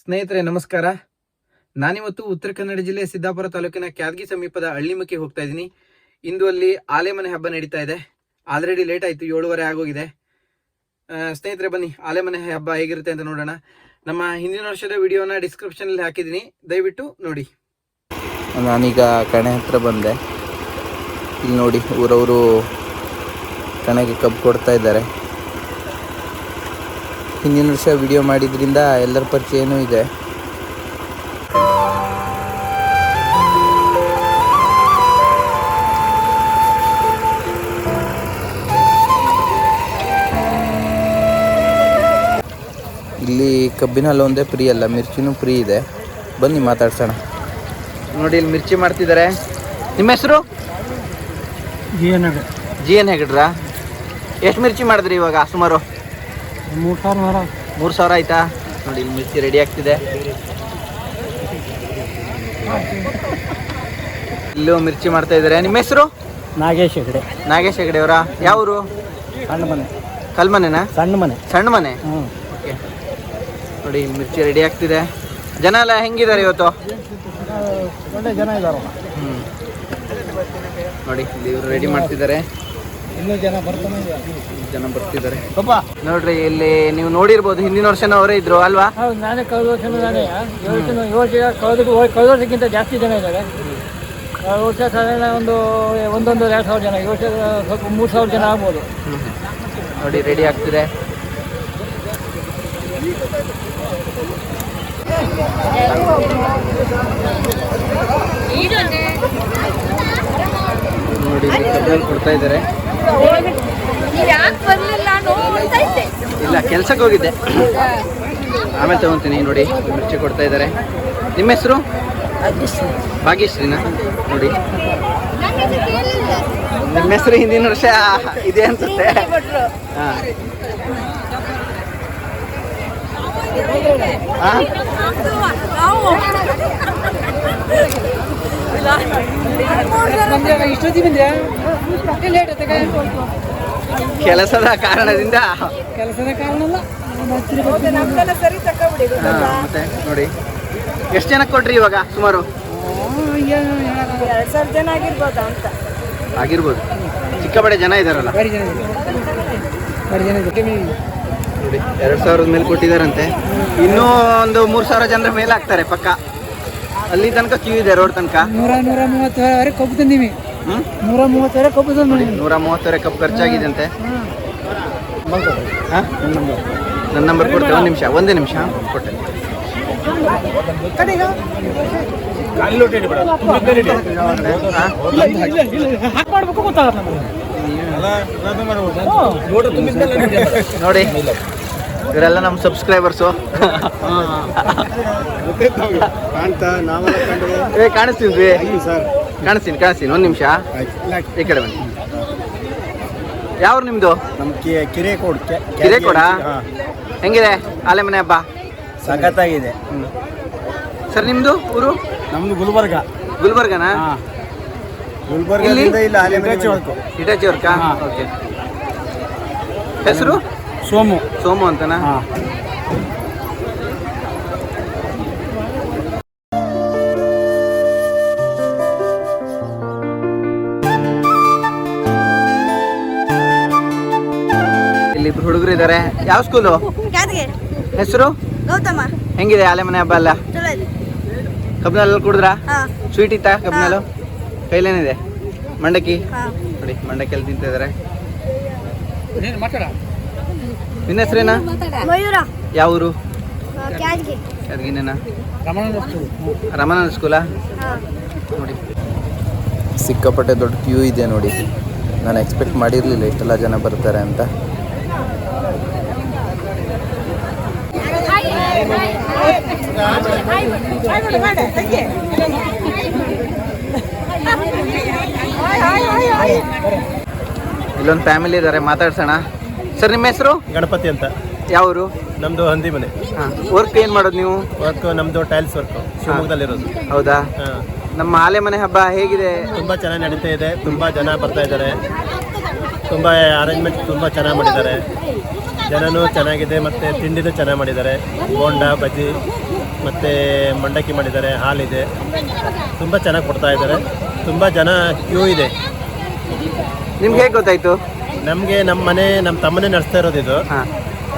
ಸ್ನೇಹಿತರೆ, ನಮಸ್ಕಾರ. ನಾನಿವತ್ತು ಉತ್ತರ ಕನ್ನಡ ಜಿಲ್ಲೆ ಸಿದ್ದಾಪುರ ತಾಲೂಕಿನ ಕ್ಯಾದ್ಗಿ ಸಮೀಪದ ಹಳ್ಳಿಮಕ್ಕೆ ಹೋಗ್ತಾ ಇದ್ದೀನಿ. ಇಂದು ಅಲ್ಲಿ ಆಲೆಮನೆ ಹಬ್ಬ ನಡೀತಾ ಇದೆ. ಆಲ್ರೆಡಿ ಲೇಟ್ ಆಯಿತು, ಏಳುವರೆ ಆಗೋಗಿದೆ. ಸ್ನೇಹಿತರೆ, ಬನ್ನಿ. ಆಲೆಮನೆ ಹಬ್ಬ ಹೇಗಿರುತ್ತೆ ಅಂತ ನೋಡೋಣ. ನಮ್ಮ ಹಿಂದಿನ ವರ್ಷದ ವಿಡಿಯೋನ ಡಿಸ್ಕ್ರಿಪ್ಷನಲ್ಲಿ ಹಾಕಿದ್ದೀನಿ. ದಯವಿಟ್ಟು ನೋಡಿ. ನಾನೀಗ ಕಣೆ ಹತ್ರ ಬಂದೆ. ಇಲ್ಲಿ ನೋಡಿ, ಊರವರು ಕಣೆಗೆ ಕಬ್ಬು ಕೊಡ್ತಾ ಇದ್ದಾರೆ. ಹಿಂದಿನ ವರ್ಷ ವಿಡಿಯೋ ಮಾಡಿದ್ರಿಂದ ಎಲ್ಲರ ಪರಿಚಯನೂ ಇದೆ. ಇಲ್ಲಿ ಕಬ್ಬಿನ ಹಾಲು ಒಂದೇ ಫ್ರೀ ಅಲ್ಲ ಮಿರ್ಚಿನೂ ಫ್ರೀ ಇದೆ. ಬನ್ನಿ ಮಾತಾಡ್ಸೋಣ. ನೋಡಿ ಇಲ್ಲಿ ಮಿರ್ಚಿ ಮಾಡ್ತಿದ್ದಾರೆ. ನಿಮ್ಮ ಹೆಸರು? ಜಿ ಎನ್ ಹೆಗಡ್ರಾ ಎಷ್ಟು ಮಿರ್ಚಿ ಮಾಡಿದ್ರಿ ಇವಾಗ ಸುಮಾರು? ಮೂರು ಸಾವಿರ ವರ ಮೂರು ಸಾವಿರ ಆಯ್ತಾ? ನೋಡಿ ಇಲ್ಲಿ ಮಿರ್ಚಿ ರೆಡಿ ಆಗ್ತಿದೆ. ಇಲ್ಲೂ ಮಿರ್ಚಿ ಮಾಡ್ತಾ ಇದ್ದಾರೆ. ನಿಮ್ಮ ಹೆಸರು? ನಾಗೇಶ್ ಹೆಗಡೆ. ನಾಗೇಶ್ ಹೆಗಡೆ ಅವರ? ಯಾವರು ಸಣ್ಣ ಮನೆ. ಕಲ್ಮನೆನಾ? ಸಣ್ಣ ಮನೆ. ಸಣ್ಣ ಮನೆ? ಓಕೆ. ನೋಡಿ ಇಲ್ಲಿ ಮಿರ್ಚಿ ರೆಡಿ ಆಗ್ತಿದೆ. ಜನ ಎಲ್ಲ ಹೆಂಗಿದ್ದಾರೆ ಇವತ್ತು? ಒಳ್ಳೆ ಜನ ನೋಡಿ ಇಲ್ಲಿ ಇವರು ರೆಡಿ ಮಾಡ್ತಿದ್ದಾರೆ. ಇನ್ನೂ ಜನ ಬರ್ತಾನೆ ಜನ ಬರ್ತಿದ್ದಾರೆ. ನೋಡ್ರಿ ಇಲ್ಲಿ ನೀವು ನೋಡಿರ್ಬೋದು ಹಿಂದಿನ ವರ್ಷನೂ ಅವರೇ ಇದ್ರು ಅಲ್ವಾ? ಹೌದು ನಾನೇ ಕಳೆದ ವರ್ಷ ನಾನೇ. ಏಳು ಜನ ಕಳೆದ ಕಳೆದ ವರ್ಷಕ್ಕಿಂತ ಜಾಸ್ತಿ ಜನ ಇದ್ದಾರೆ. ಕಳೆದ ವರ್ಷ ಸಾಧಾರಣ ಒಂದು ಒಂದೊಂದು ಎರಡು ಸಾವಿರ ಜನ. ಈ ವರ್ಷ ಸ್ವಲ್ಪ ಮೂರು ಸಾವಿರ ಜನ ಆಗ್ಬೋದು. ನೋಡಿ ರೆಡಿ ಆಗ್ತಿದೆ. ನೋಡಿ ಕೊಡ್ತಾ ಇದ್ದಾರೆ. ಇಲ್ಲ, ಕೆಲ್ಸಕ್ಕೆ ಹೋಗಿದ್ದೆ. ಆಮೇಲೆ ತಗೊಂತೀನಿ, ನೋಡಿ, ಮಿರ್ಚಿ ಕೊಡ್ತಾ ಇದ್ದಾರೆ. ನಿಮ್ಮ ಹೆಸರು? ಭಾಗ್ಯಶ್ರೀನಾ? ನೋಡಿ. ನಿಮ್ಮ ಹೆಸರು ಹಿಂದಿನ ವರ್ಷ ಇದೆ ಅನ್ಸುತ್ತೆ. ಹಾಂ. ಇಷ್ಟೊತ್ತಿ ಬಂದ್ರೆ ಲೇಟ್ ಕೆಲಸದ ಕಾರಣದಿಂದ. ಕೆಲಸದ ಕಾರಣ ಅಲ್ಲ ಮತ್ತೆ ನೋಡಿ. ಎಷ್ಟು ಜನಕ್ಕೆ ಕೊಟ್ರಿ ಇವಾಗ ಸುಮಾರು? ಎರಡ್ ಸಾವಿರ ಜನ ಆಗಿರ್ಬೋದಾ ಅಂತ. ಆಗಿರ್ಬೋದು. ಚಿಕ್ಕಬಡೆ ಜನ ಇದಾರಲ್ಲ. ನೋಡಿ ಎರಡು ಸಾವಿರದ ಮೇಲೆ ಕೊಟ್ಟಿದಾರಂತೆ. ಇನ್ನೂ ಒಂದು ಮೂರು ಸಾವಿರ ಜನರ ಮೇಲೆ ಹಾಕ್ತಾರೆ ಪಕ್ಕ. ಅಲ್ಲಿ ತನಕ ಕ್ಯೂ ಇದೆ ರೋಡ್ ತನಕ? ನೂರ ನೂರ ಮೂವತ್ತುವರೆ ಕಬ್ಬು ತಂದೀವಿ. ನೂರ ಮೂವತ್ತುವರೆ ಕಬ್ಬು ತಂದು ನೂರ ಮೂವತ್ತರೆ ಕಬ್ಬು ಖರ್ಚಾಗಿದೆ ಅಂತೆ ಹಾ? ನನ್ನ ನಂಬರ್ ಕೊಡ್ತೇವೆ ಒಂದು ನಿಮಿಷ ಒಂದೇ ನಿಮಿಷ. ಕೊಟ್ಟೆ. ಹಾ? ಮಾಡ್ಬೇಕು ಗೊತ್ತಾಗಲ್ಲ ನೋಡಿ. ಇವರೆಲ್ಲ ನಮ್ಮ ಸಬ್ಸ್ಕ್ರೈಬರ್ಸು ಏ ಕಾಣಿಸ್ತೀವಿ ಕಾಣಿಸ್ತೀನಿ ಕಾಣಿಸ್ತೀನಿ. ಒಂದು ನಿಮಿಷ. ಈ ಕಡೆ ಬನ್ನಿ. ಯಾವ್ರು ನಿಮ್ದು? ನಮ್ಮ ಕಿರೆ ಕೋಡ್ ಹಿರೇಕೊಡ ಹೆಂಗಿದೆ? ಆಲೆ ಮನೆ ಹಬ್ಬ? ಸಖತ್ತಾಗಿದೆ. ಸರ್ ನಿಮ್ದು ಊರು? ನಮ್ದು ಗುಲ್ಬರ್ಗ. ಗುಲ್ಬರ್ಗನಾ? ಗುಲ್ಬರ್ಗದಿಂದ ಇಲ್ಲ ಇಟಾಚಿ ವರ್ಕ ಓಕೆ. ಹೆಸರು? ಸೋಮು. ಸೋಮು ಅಂತನಾ? ಇಲ್ಲಿ ಇಬ್ರು ಹುಡುಗರು ಇದ್ದಾರೆ ಯಾವ ಸ್ಕೂಲು ಹೆಸರು? ಗೌತಮ. ಹೆಂಗಿದೆ ಆಲೆ ಮನೆ ಹಬ್ಬ ಅಲ್ಲ ಚಲೋ ಇದೆ. ಕಬ್ಬಿನಲ್ಲಿ ಕುಡಿದ್ರಾ? ಹಾ. ಸ್ವೀಟ್ ಇತ್ತಾ ಕಬ್ಬಿನಲ್ಲು ಕೈಲೇನಿದೆ? ಮಂಡಕ್ಕಿ? ನೋಡಿ ಮಂಡಕ್ಕಿ ಅಲ್ಲಿ ತಿಂತಿದ್ದಾರೆ ಮಾತಾಡ. ನಿನ್ನ ಹೆಸರೇನಾ? ಮಯೂರ. ಯಾವ ಊರು? ರಮಣ ಸ್ಕೂಲಾ ಹಾ. ನೋಡಿ. ಸಿಕ್ಕಾಪಟ್ಟೆ ದೊಡ್ಡ ಕ್ಯೂ ಇದೆ ನೋಡಿ. ನಾನು ಎಕ್ಸ್ಪೆಕ್ಟ್ ಮಾಡಿರಲಿಲ್ಲ ಇಷ್ಟೆಲ್ಲ ಜನ ಬರ್ತಾರೆ ಅಂತ. ಇಲ್ಲೊಂದು ಫ್ಯಾಮಿಲಿ ಇದ್ದಾರೆ ಮಾತಾಡ್ಸೋಣ. ಸರ್ ನಿಮ್ಮ ಹೆಸರು? ಗಣಪತಿ ಅಂತ. ಯಾವರು? ನಮ್ದು ಹಂದಿ ಮನೆ ವರ್ಕ್ ಏನು ಮಾಡೋದು ನೀವು? ವರ್ಕ್ ನಮ್ದು ಟೈಲ್ಸ್ ವರ್ಕ್ ಶಿವಮೊಗ್ಗದಲ್ಲಿರೋದು ಹೌದಾ. ನಮ್ಮ ಆಲೆ ಮನೆ ಹಬ್ಬ ಹೇಗಿದೆ? ತುಂಬಾ ಚೆನ್ನಾಗಿ ನಡೀತಾ ಇದೆ. ತುಂಬಾ ಜನ ಬರ್ತಾ ಇದ್ದಾರೆ. ತುಂಬಾ ಅರೇಂಜ್ಮೆಂಟ್ ತುಂಬಾ ಚೆನ್ನಾಗಿ ಮಾಡಿದ್ದಾರೆ. ಜನನೂ ಚೆನ್ನಾಗಿದೆ ಮತ್ತೆ ತಿಂಡಿನೂ ಚೆನ್ನಾಗಿ ಮಾಡಿದ್ದಾರೆ. ಬೋಂಡ ಬಜ್ಜಿ ಮತ್ತು ಮಂಡಕ್ಕಿ ಮಾಡಿದ್ದಾರೆ. ಹಾಲಿದೆ ತುಂಬ ಚೆನ್ನಾಗಿ ಕೊಡ್ತಾ ಇದ್ದಾರೆ. ತುಂಬ ಜನ ಕ್ಯೂ ಇದೆ. ನಿಮ್ಗೆ ಹೇಗೆ ಗೊತ್ತಾಯ್ತು? ನಮಗೆ ನಮ್ಮ ಮನೆ ನಮ್ಮ ತಮ್ಮನೇ ನಡೆಸ್ತಾ ಇರೋದು ಇದು. ಹಾಂ.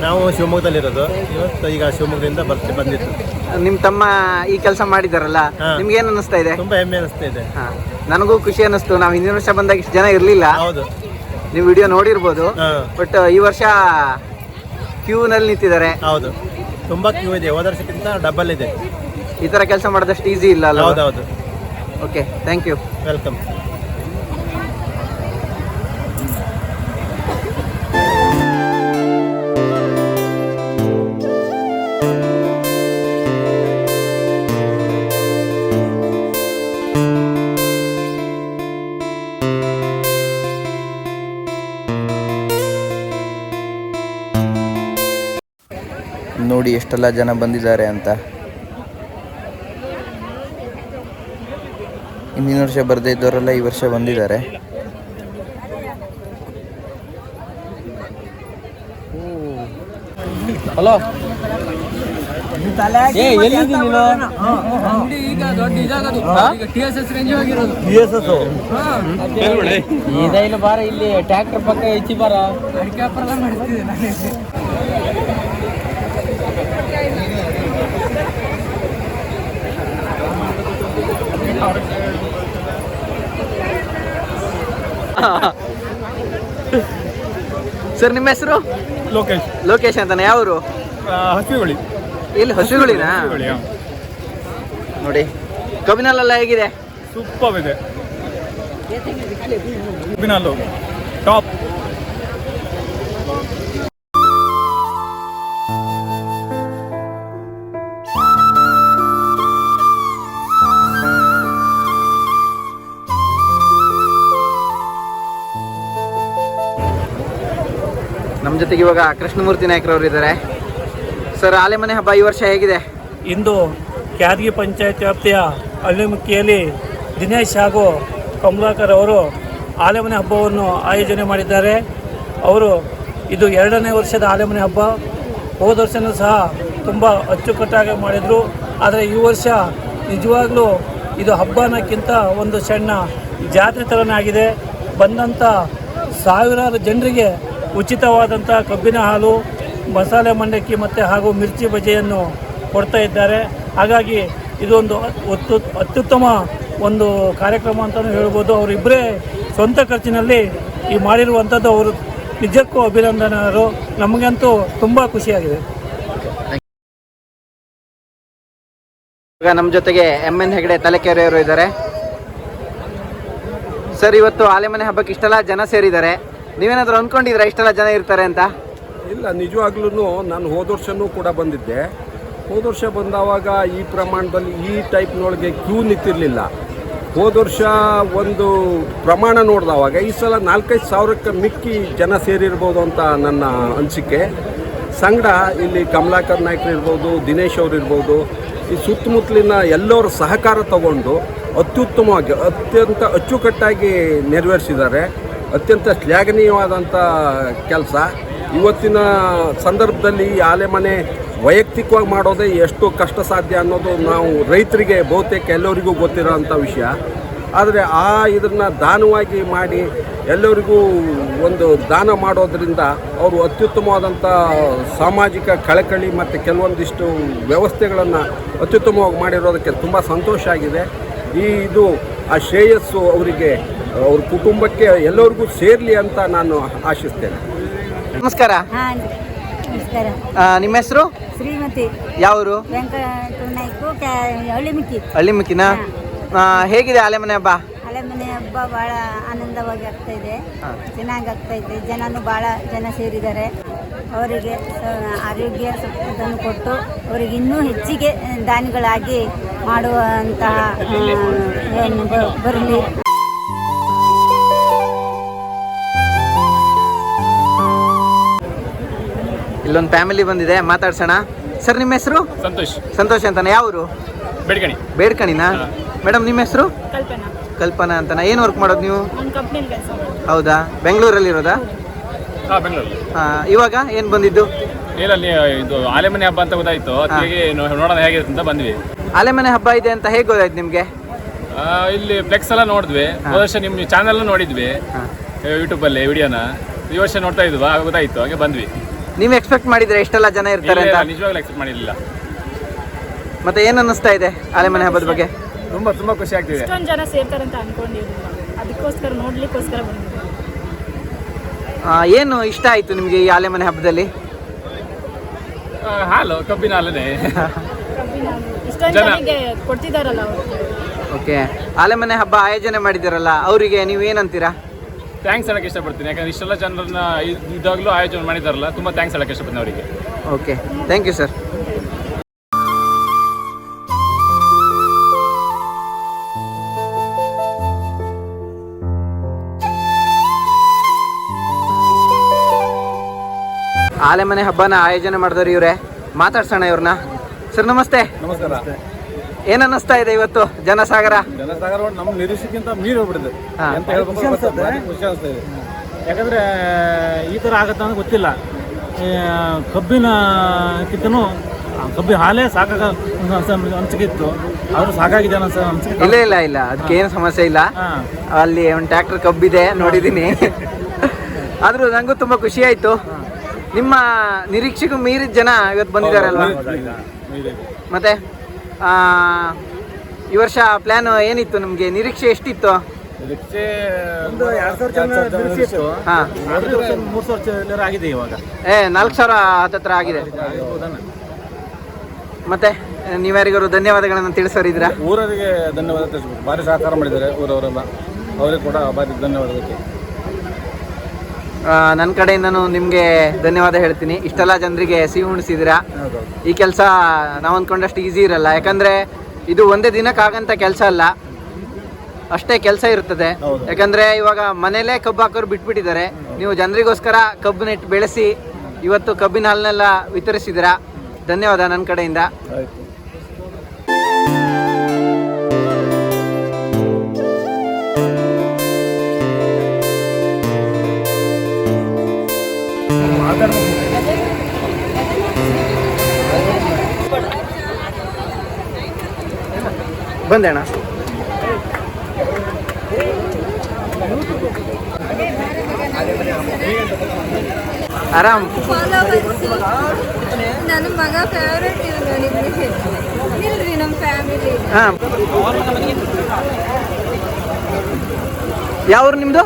ನಾವು ಶಿವಮೊಗ್ಗದಲ್ಲಿರೋದು. ಇವತ್ತು ಈಗ ಶಿವಮೊಗ್ಗದಿಂದ ಬರ್ತಿ ಬಂದಿತ್ತು ನಿಮ್ಮ ತಮ್ಮ ಈ ಕೆಲಸ ಮಾಡಿದಾರಲ್ಲ ಹಾ. ನಿಮ್ಗೆ ಏನು ಅನಿಸ್ತಾ ಇದೆ? ತುಂಬಾ ಹೆಮ್ಮೆ ಅನಿಸ್ತಾ ಇದೆ. ಹಾ. ನನಗೂ ಖುಷಿ ಅನಿಸ್ತು. ನಾವು ಹಿಂದಿನ ವರ್ಷ ಬಂದಾಗ ಇಷ್ಟು ಜನ ಇರಲಿಲ್ಲ. ಹೌದು. ನೀವು ವಿಡಿಯೋ ನೋಡಿರ್ಬೋದು. ಹಾಂ. ಬಟ್ ಈ ವರ್ಷ ಕ್ಯೂನಲ್ಲಿ ನಿಂತಿದ್ದಾರೆ. ಹೌದು. ತುಂಬಾ ಕ್ಯೂ ಇದೆ. ಹೋದ ವರ್ಷಕ್ಕಿಂತ ಡಬಲ್ ಇದೆ. ಈ ಥರ ಕೆಲಸ ಮಾಡಿದಷ್ಟು ಈಸಿ ಇಲ್ಲ ಅಲ್ಲ ಹೌದೌದು. ಓಕೆ ಥ್ಯಾಂಕ್ ಯು ವೆಲ್ಕಮ್ ನೋಡಿ ಎಷ್ಟೆಲ್ಲ ಜನ ಬಂದಿದ್ದಾರೆ ಅಂತ. ಹಿಂದಿನ ವರ್ಷ ಬರದೇ ಇದ್ದವರೆಲ್ಲ ಈ ವರ್ಷ ಬಂದಿದ್ದಾರೆ. ಹಲೋ. ಬಾರ ಇಲ್ಲಿ ಟ್ರ್ಯಾಕ್ಟರ್ ಪಕ್ಕ ಹೆಚ್ಚಿ ಬಾರ. ಸರ್ ನಿಮ್ಮ ಹೆಸರು? ಲೋಕೇಶ್. ಲೋಕೇಶ್ ಅಂತಾನೆ. ಯಾವರು? ಹಸಿರುಳಿ. ಇಲ್ಲಿ ಹಸುಗಳಿನಾ ನೋಡಿ. ಕಬ್ಬಿನಲ್ಲೆಲ್ಲ ಹೇಗಿದೆ? ಸೂಪರ್ ಇದೆ. ಕಬ್ಬಿನಲ್ಲು. ಟಾಪ್ ಜೊತೆಗೆ ಇವಾಗ ಕೃಷ್ಣಮೂರ್ತಿ ನಾಯಕರವರು ಇದ್ದಾರೆ. ಸರ್ ಆಲೆಮನೆ ಹಬ್ಬ ಈ ವರ್ಷ ಹೇಗಿದೆ? ಇಂದು ಕ್ಯಾದಗಿ ಪಂಚಾಯತ್ ವ್ಯಾಪ್ತಿಯ ಹಳ್ಳಿಮುಕ್ಕಿಯಲ್ಲಿ ದಿನೇಶ್ ಹಾಗೂ ಕಮಲಾಕರ್ ಅವರು ಆಲೆಮನೆ ಹಬ್ಬವನ್ನು ಆಯೋಜನೆ ಮಾಡಿದ್ದಾರೆ. ಅವರು ಇದು ಎರಡನೇ ವರ್ಷದ ಆಲೆಮನೆ ಹಬ್ಬ. ಹೋದ ವರ್ಷನೂ ಸಹ ತುಂಬ ಅಚ್ಚುಕಟ್ಟಾಗಿ ಮಾಡಿದರು. ಆದರೆ ಈ ವರ್ಷ ನಿಜವಾಗ್ಲೂ ಇದು ಹಬ್ಬನಕ್ಕಿಂತ ಒಂದು ಸಣ್ಣ ಜಾತ್ರೆ ಥರನೇ ಆಗಿದೆ ಬಂದಂಥ ಸಾವಿರಾರು ಜನರಿಗೆ ಉಚಿತವಾದಂಥ ಕಬ್ಬಿನ ಹಾಲು, ಮಸಾಲೆ ಮಂಡಕ್ಕಿ ಮತ್ತು ಹಾಗೂ ಮಿರ್ಚಿ ಬಜೆಯನ್ನು ಕೊಡ್ತಾ ಇದ್ದಾರೆ. ಹಾಗಾಗಿ ಇದೊಂದು ಅತ್ಯು ಅತ್ಯುತ್ತಮ ಒಂದು ಕಾರ್ಯಕ್ರಮ ಅಂತಲೂ ಹೇಳ್ಬೋದು. ಅವರಿಬ್ಬರೇ ಸ್ವಂತ ಖರ್ಚಿನಲ್ಲಿ ಈ ಮಾಡಿರುವಂಥದ್ದು ಅವರು ನಿಜಕ್ಕೂ ಅಭಿನಂದನರು. ನಮಗಂತೂ ತುಂಬ ಖುಷಿಯಾಗಿದೆ. ಈಗ ನಮ್ಮ ಜೊತೆಗೆ ಎಂ ಎನ್ ಹೆಗಡೆ ತಲೆಕೆರೆಯವರು ಇದ್ದಾರೆ. ಸರ್, ಇವತ್ತು ಆಲೆಮನೆ ಹಬ್ಬಕ್ಕೆ ಇಷ್ಟೆಲ್ಲ ಜನ ಸೇರಿದ್ದಾರೆ. ನೀವೇನಾದ್ರೂ ಅನ್ಕೊಂಡಿದ್ರೆ ಇಷ್ಟೆಲ್ಲ ಜನ ಇರ್ತಾರೆ ಅಂತ? ಇಲ್ಲ ನಿಜವಾಗ್ಲೂ ನಾನು ಹೋದ ವರ್ಷನೂ ಕೂಡ ಬಂದಿದ್ದೆ. ಹೋದ ವರ್ಷ ಬಂದವಾಗ ಈ ಪ್ರಮಾಣದಲ್ಲಿ ಈ ಟೈಪ್ನೊಳಗೆ ಕ್ಯೂ ನಿಂತಿರಲಿಲ್ಲ. ಹೋದ ವರ್ಷ ಒಂದು ಪ್ರಮಾಣ ನೋಡಿದವಾಗ ಈ ಸಲ ನಾಲ್ಕೈದು ಸಾವಿರಕ್ಕೆ ಮಿಕ್ಕಿ ಜನ ಸೇರಿರ್ಬೋದು ಅಂತ ನನ್ನ ಅನಿಸಿಕೆ. ಸಂಗಡ ಇಲ್ಲಿ ಕಮಲಾಕರ್ ನಾಯ್ಕರು ಇರ್ಬೋದು, ದಿನೇಶ್ ಅವರು ಇರ್ಬೋದು, ಈ ಸುತ್ತಮುತ್ತಲಿನ ಎಲ್ಲರ ಸಹಕಾರ ತಗೊಂಡು ಅತ್ಯುತ್ತಮವಾಗಿ, ಅತ್ಯಂತ ಅಚ್ಚುಕಟ್ಟಾಗಿ ನೆರವೇರಿಸಿದ್ದಾರೆ. ಅತ್ಯಂತ ಶ್ಲಾಘನೀಯವಾದಂಥ ಕೆಲಸ. ಇವತ್ತಿನ ಸಂದರ್ಭದಲ್ಲಿ ಈ ಆಲೆಮನೆ ವೈಯಕ್ತಿಕವಾಗಿ ಮಾಡೋದೇ ಎಷ್ಟು ಕಷ್ಟ ಸಾಧ್ಯ ಅನ್ನೋದು ನಾವು ರೈತರಿಗೆ ಬಹುತೇಕ ಎಲ್ಲರಿಗೂ ಗೊತ್ತಿರೋ ಅಂಥ ವಿಷಯ. ಆದರೆ ಆ ಇದನ್ನು ದಾನವಾಗಿ ಮಾಡಿ ಎಲ್ಲರಿಗೂ ಒಂದು ದಾನ ಮಾಡೋದರಿಂದ ಅವರು ಅತ್ಯುತ್ತಮವಾದಂಥ ಸಾಮಾಜಿಕ ಕಳಕಳಿ ಮತ್ತು ಕೆಲವೊಂದಿಷ್ಟು ವ್ಯವಸ್ಥೆಗಳನ್ನು ಅತ್ಯುತ್ತಮವಾಗಿ ಮಾಡಿರೋದಕ್ಕೆ ತುಂಬ ಸಂತೋಷ ಆಗಿದೆ. ಈ ಇದು ಆ ಶ್ರೇಯಸ್ಸು ಅವರಿಗೆ ಅವ್ರ ಕುಟುಂಬಕ್ಕೆ ಎಲ್ಲರಿಗೂ ಸೇರಲಿ ಅಂತ ನಾನು ಆಶಿಸ್ತೇನೆ. ನಮಸ್ಕಾರ. ಹಾಂ ನಮಸ್ಕಾರ. ಆ, ನಿಮ್ಮ ಹೆಸರು? ಶ್ರೀಮತಿ. ಯಾವರು? ವೆಂಕಟ ನಾಯ್ಕು ಕ್ಯಾ ಹಳ್ಳಿಮಿಕ್ಕಿ ಹಳ್ಳಿಮುಖಿನ ಹೇಗಿದೆ ಅಲೆಮನೆ ಹಬ್ಬ? ಅಲೆಮನೆ ಹಬ್ಬ ಭಾಳ ಆನಂದವಾಗಿ ಆಗ್ತಾ ಇದೆ. ಚೆನ್ನಾಗಿ ಆಗ್ತಾ ಇದೆ. ಜನನು ಭಾಳ ಜನ ಸೇರಿದ್ದಾರೆ. ಅವರಿಗೆ ಆರೋಗ್ಯ ಇದನ್ನು ಕೊಟ್ಟು ಅವರಿಗೆ ಇನ್ನೂ ಹೆಚ್ಚಿಗೆ ದಾನಿಗಳಾಗಿ ಮಾಡುವಂತಹ ಬರಲಿ. ಇಲ್ಲೊಂದು ಫ್ಯಾಮಿಲಿ ಬಂದಿದೆ ಮಾತಾಡ್ಸೋಣ. ಸರ್ ನಿಮ್ಮ ಹೆಸರು? ಸಂತೋಷ್. ಸಂತೋಷ್ ಅಂತಾನೆ? ಯಾವರು? ಬೇಡ್ಕಣಿ. ಬೇಡ್ಕಣಿನಾ? ಮೇಡಮ್ ನಿಮ್ಮ ಹೆಸರು? ಕಲ್ಪನಾ. ಅಂತಾನ? ಏನು ವರ್ಕ್ ಮಾಡೋದು ನೀವು? ಹೌದಾ? ಬೆಂಗಳೂರಲ್ಲಿ ಇರೋದಾ ಬೆಂಗಳೂರು ಆ, ಇವಾಗ ಏನು ಬಂದಿದ್ದು? ಇಲ್ಲ ಇದು ಆಲೆಮನೆ ಹಬ್ಬ ಅಂತ ಗೊತ್ತಾಯ್ತು. ಅದಕ್ಕೆ ನೋಡೋಣ ಹೇಗಿರುತ್ತೆ ಅಂತ ಬಂದ್ವಿ. ಆಲೆಮನೆ ಹಬ್ಬ ಇದೆ ಅಂತ ಹೇಗೆ ಗೊತ್ತಾಯ್ತು ನಿಮಗೆ? ಇಲ್ಲಿ ಫ್ಲೆಕ್ಸ್ ಎಲ್ಲ ನೋಡಿದ್ವಿ. ಹೋದ ವರ್ಷ ನಿಮ್ಮ ಚಾನೆಲ್ ನೋಡಿದ್ವಿ. ಯೂಟ್ಯೂಬ್ ಅಲ್ಲಿ ವಿಡಿಯೋನ. ಈ ವರ್ಷ ನೋಡ್ತಾ ಇದ್ವಾ? ಆಗ ಗೊತ್ತಾಯ್ತು. ಹಾಗೆ ಬಂದ್ವಿ. ನೀವು ಎಕ್ಸ್ಪೆಕ್ಟ್ ಮಾಡಿದ್ರೆ ಎಷ್ಟೆಲ್ಲ ಜನ ಇರ್ತಾರೆ ಅಂತ? ನಿಜವಾಗ್ಲೂ ಎಕ್ಸ್ಪೆಕ್ಟ್ ಮಾಡಿರಲಿಲ್ಲ. ಮತ್ತೆ ಏನ್ ಅನ್ನಿಸ್ತಾ ಇದೆ ಆಲೆಮನೆ ಹಬ್ಬದ ಬಗ್ಗೆ? ತುಂಬಾ ತುಂಬಾ ಖುಷಿ ಆಗ್ತಿದೆ. ಇಷ್ಟೊಂದು ಜನ ಸೇರ್ತಾರೆ ಅಂತ ಅನ್ಕೊಂಡಿರಲಿಲ್ಲ ಅದಕ್ಕೋಸ್ಕರ ನೋಡ್ಲಿಕ್ಕೋಸ್ಕರ ಆ, ಏನು ಇಷ್ಟ ಆಯ್ತು ನಿಮಗೆ ಈ ಆಲೆಮನೆ ಹಬ್ಬದಲ್ಲಿ? ಹಾಲು ಕಬ್ಬಿನ ಹಾಲನೇ ಕೊಡ್ತಿದಾರಲ್ಲ ಓಕೆ. ಆಲೆಮನೆ ಹಬ್ಬ ಆಯೋಜನೆ ಮಾಡಿದಿರಲ್ಲ ಅವರಿಗೆ ನೀವು ಏನಂತೀರಾ? ಥ್ಯಾಂಕ್ಸ್ ಹೇಳಕ್ಕೆ ಇಷ್ಟಪಡ್ತೀನಿ. ಯಾಕಂದ್ರೆ ಇಷ್ಟೆಲ್ಲ ಜನರನ್ನ ಇದಾಗಲೂ ಇದಾಗ್ಲೂ ಆಯೋಜನೆ ಮಾಡಿದಾರಲ್ಲ ತುಂಬಾ ಥ್ಯಾಂಕ್ಸ್ ಹೇಳಕ್ಕೆ ಇಷ್ಟಪಡ್ತೀನಿ ಅವರಿಗೆ. ಓಕೆ. ಥ್ಯಾಂಕ್ ಯು ಸರ್ ಆಲೆಮನೆ ಹಬ್ಬನ ಆಯೋಜನೆ ಮಾಡಿದವ್ರು ಇವ್ರೆ. ಮಾತಾಡ್ಸೋಣ ಇವ್ರನ್ನ ಸರ್ ನಮಸ್ತೆ. ನಮಸ್ಕಾರ ಏನ್ ಅನ್ನಿಸ್ತಾ ಇದೆ ಇವತ್ತು ಜನಸಾಗರ? ಜನಸಾಗರ ನಮ್ಮ ನಿರೀಕ್ಷೆಗಿಂತ ಮೀರಿ ಹೋಗ್ಬಿಡಿದೆ ಅಂತ ಹೇಳ್ಬೇಕು ಖುಷಿ ಅನಿಸ್ತಾ ಇದೆ. ಯಾಕಂದ್ರೆ ಈ ಥರ ಆಗತ್ತೆ ಅಂತ ಗೊತ್ತಿಲ್ಲ. ಕಬ್ಬಿನ ಕಿತ್ತನು ಕಬ್ಬಿ ಹಾಲೇ ಸಾಕಾಗ ಅನ್ಸಿಗಿತ್ತು ಇತ್ತು. ಆದರೂ ಸಾಕಾಗಿದೆ ಇಲ್ಲ ಇಲ್ಲ ಇಲ್ಲ. ಅದಕ್ಕೆ ಏನು ಸಮಸ್ಯೆ ಇಲ್ಲ. ಅಲ್ಲಿ ಒಂದು ಟ್ರ್ಯಾಕ್ಟರ್ ಕಬ್ಬಿದೆ ನೋಡಿದ್ದೀನಿ ಆದ್ರೂ ನನಗೂ ತುಂಬಾ ಖುಷಿ ಆಯ್ತು. ನಿಮ್ಮ ನಿರೀಕ್ಷೆಗೂ ಮೀರಿದ ಜನ ಇವತ್ತು ಬಂದಿದ್ದಾರಲ್ವಾ? ಮತ್ತೆ ಆ, ಈ ವರ್ಷ ಪ್ಲಾನ್ ಏನಿತ್ತು ನಿಮ್ಗೆ? ನಿರೀಕ್ಷೆ ಎಷ್ಟಿತ್ತು? ಹಾ. ಮೂರು ಸಾವಿರ ಆಗಿದೆ ಇವಾಗ. ಏ ನಾಲ್ಕು ಸಾವಿರ ಹತ್ತತ್ರ ಆಗಿದೆ. ಮತ್ತೆ ನೀವ್ಯಾರಿಗಾರು ಧನ್ಯವಾದಗಳನ್ನು ತಿಳಿಸೋರಿದ್ದೀರಾ ಊರವರಿಗೆ ಧನ್ಯವಾದ ತಿಳಿಸ್ಬೇಕು. ಭಾರಿ ಸಹಕಾರ ಮಾಡಿದ್ದಾರೆ ಊರವರೆಲ್ಲ. ಅವರಿಗೆ ಕೂಡ ಭಾರಿ ಧನ್ಯವಾದಗಳು. ನನ್ನ ಕಡೆಯಿಂದನೂ ನಿಮಗೆ ಧನ್ಯವಾದ ಹೇಳ್ತೀನಿ. ಇಷ್ಟೆಲ್ಲ ಜನರಿಗೆ ಸಿಹಿ ಉಣಿಸಿದಿರಾ ಈ ಕೆಲಸ ನಾವು ಅಂದ್ಕೊಂಡಷ್ಟು ಈಸಿ ಇರಲ್ಲ. ಯಾಕಂದ್ರೆ ಇದು ಒಂದೇ ದಿನಕ್ಕಾಗಂಥ ಕೆಲಸ ಅಲ್ಲ. ಅಷ್ಟೇ ಕೆಲಸ ಇರ್ತದೆ. ಯಾಕಂದ್ರೆ ಇವಾಗ ಮನೇಲೆ ಕಬ್ಬು ಹಾಕೋರು ಬಿಟ್ಬಿಟ್ಟಿದ್ದಾರೆ. ನೀವು ಜನರಿಗೋಸ್ಕರ ಕಬ್ಬು ನೆಟ್ಟು ಬೆಳೆಸಿ ಇವತ್ತು ಕಬ್ಬಿನ ಹಾಲನ್ನೆಲ್ಲ ವಿತರಿಸಿದ್ದೀರಾ? ಧನ್ಯವಾದ ನನ್ನ ಕಡೆಯಿಂದ. ಬಂದೆ ಅಣ್ಣ. ಆರಾಮ್. ನನ್ನ ಮಗ ಫೇವ್ರೆಟ್ ಇಲ್ರಿ ನಮ್ಮ ಫ್ಯಾಮಿಲಿ ಹಾ. ಯಾವ್ರು ನಿಮ್ದು?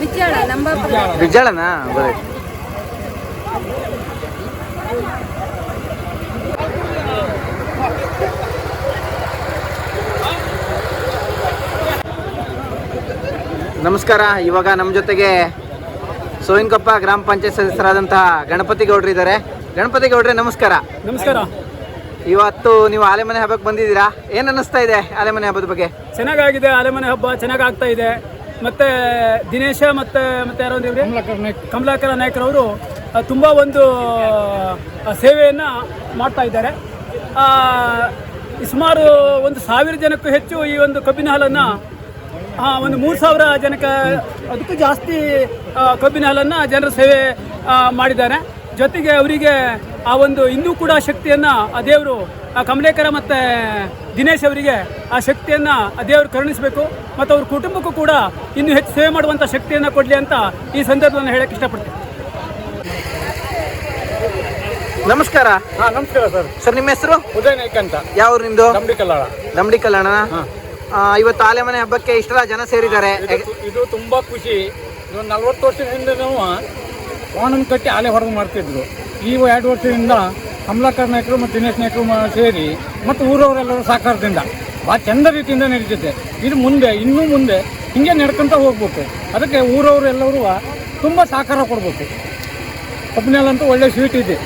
ಬಿಜ್ಜಾಳ ನಂಬಾಪುರ. ಬಿಜ್ಜಾಳನಾ? ಬರೀ. ನಮಸ್ಕಾರ. ಇವಾಗ ನಮ್ಮ ಜೊತೆಗೆ ಸೋಯಿನಕೊಪ್ಪ ಗ್ರಾಮ ಪಂಚಾಯತ್ ಸದಸ್ಯರಾದಂತಹ ಗಣಪತಿ ಗೌಡ್ರು ಇದ್ದಾರೆ. ಗಣಪತಿ ಗೌಡ್ರೆ ನಮಸ್ಕಾರ. ನಮಸ್ಕಾರ. ಇವತ್ತು ನೀವು ಆಲೆಮನೆ ಹಬ್ಬಕ್ಕೆ ಬಂದಿದ್ದೀರಾ? ಏನ್ ಅನ್ನಿಸ್ತಾ ಇದೆ ಆಲೆಮನೆ ಹಬ್ಬದ ಬಗ್ಗೆ? ಚೆನ್ನಾಗಾಗಿದೆ ಆಲೆಮನೆ ಹಬ್ಬ ಚೆನ್ನಾಗಿ ಆಗ್ತಾ ಇದೆ. ಮತ್ತೆ ದಿನೇಶ ಮತ್ತೆ ಮತ್ತೆ ಯಾರೋ? ಕಮಲಾಕರ ನಾಯಕರವರು ಅವರು ತುಂಬ ಒಂದು ಸೇವೆಯನ್ನು ಮಾಡ್ತಾ ಇದ್ದಾರೆ. ಸುಮಾರು ಒಂದು ಸಾವಿರ ಜನಕ್ಕೂ ಹೆಚ್ಚು ಈ ಒಂದು ಕಬ್ಬಿನ ಹಾಲನ್ನು ಒಂದು ಮೂರು ಸಾವಿರ ಜನಕ್ಕೆ ಅದಕ್ಕೂ ಜಾಸ್ತಿ ಕಬ್ಬಿನ ಹಾಲನ್ನು ಜನರ ಸೇವೆ ಮಾಡಿದ್ದಾರೆ. ಜೊತೆಗೆ ಅವರಿಗೆ ಆ ಒಂದು ಇನ್ನೂ ಕೂಡ ಶಕ್ತಿಯನ್ನು ಆ ದೇವರು ಆ ಕಮಲೇಕರ ಮತ್ತು ದಿನೇಶ್ ಅವರಿಗೆ ಆ ಶಕ್ತಿಯನ್ನು ಆ ದೇವರು ಕರುಣಿಸಬೇಕು. ಮತ್ತು ಅವ್ರ ಕುಟುಂಬಕ್ಕೂ ಕೂಡ ಇನ್ನೂ ಹೆಚ್ಚು ಸೇವೆ ಮಾಡುವಂಥ ಶಕ್ತಿಯನ್ನು ಕೊಡಲಿ ಅಂತ ಈ ಸಂದರ್ಭವನ್ನು ಹೇಳಕ್ಕೆ ಇಷ್ಟಪಡ್ತೀನಿ. ನಮಸ್ಕಾರ. ಹಾಂ ನಮಸ್ಕಾರ ಸರ್. ಸರ್ ನಿಮ್ಮ ಹೆಸರು? ಉದಯ ನಾಯ್ಕ ಅಂತ. ಯಾವ ನಿಮ್ದು? ನಂಬಿ ಕಲ್ಲಾಳ ದಮಡಿ ಕಲ್ಯಾಣ ಇವತ್ತು ಆಲೆಮನೆ ಹಬ್ಬಕ್ಕೆ ಇಷ್ಟೆಲ್ಲ ಜನ ಸೇರಿದ್ದಾರೆ. ಇದು ತುಂಬಾ ಖುಷಿ. ಇದು ನಲ್ವತ್ತು ವರ್ಷದಿಂದ ನಾವು ಓಣಂ ಕಟ್ಟಿ ಆಲೆ ಹೊರಗೆ ಮಾಡ್ತಿದ್ರು. ಈ ಎರಡು ವರ್ಷದಿಂದ ಕಮಲಾಕರ್ ನಾಯಕರು ಮತ್ತು ದಿನೇಶ್ ನಾಯಕರು ಸೇರಿ ಮತ್ತು ಊರವರೆಲ್ಲರೂ ಸಹಕಾರದಿಂದ. ಭಾಳ ಚಂದ ರೀತಿಯಿಂದ ನಡೀತಿದೆ. ಇದು ಮುಂದೆ, ಇನ್ನೂ ಮುಂದೆ ಹಿಂಗೆ ನಡ್ಕೊಂತ ಹೋಗ್ಬೇಕು. ಅದಕ್ಕೆ ಊರವರು ಎಲ್ಲರೂ ತುಂಬ ಸಹಕಾರ ಕೊಡಬೇಕು. ಕಬ್ಬಿನಲ್ಲಂತೂ ಒಳ್ಳೆ ಸ್ವೀಟ್ ಇದೆ.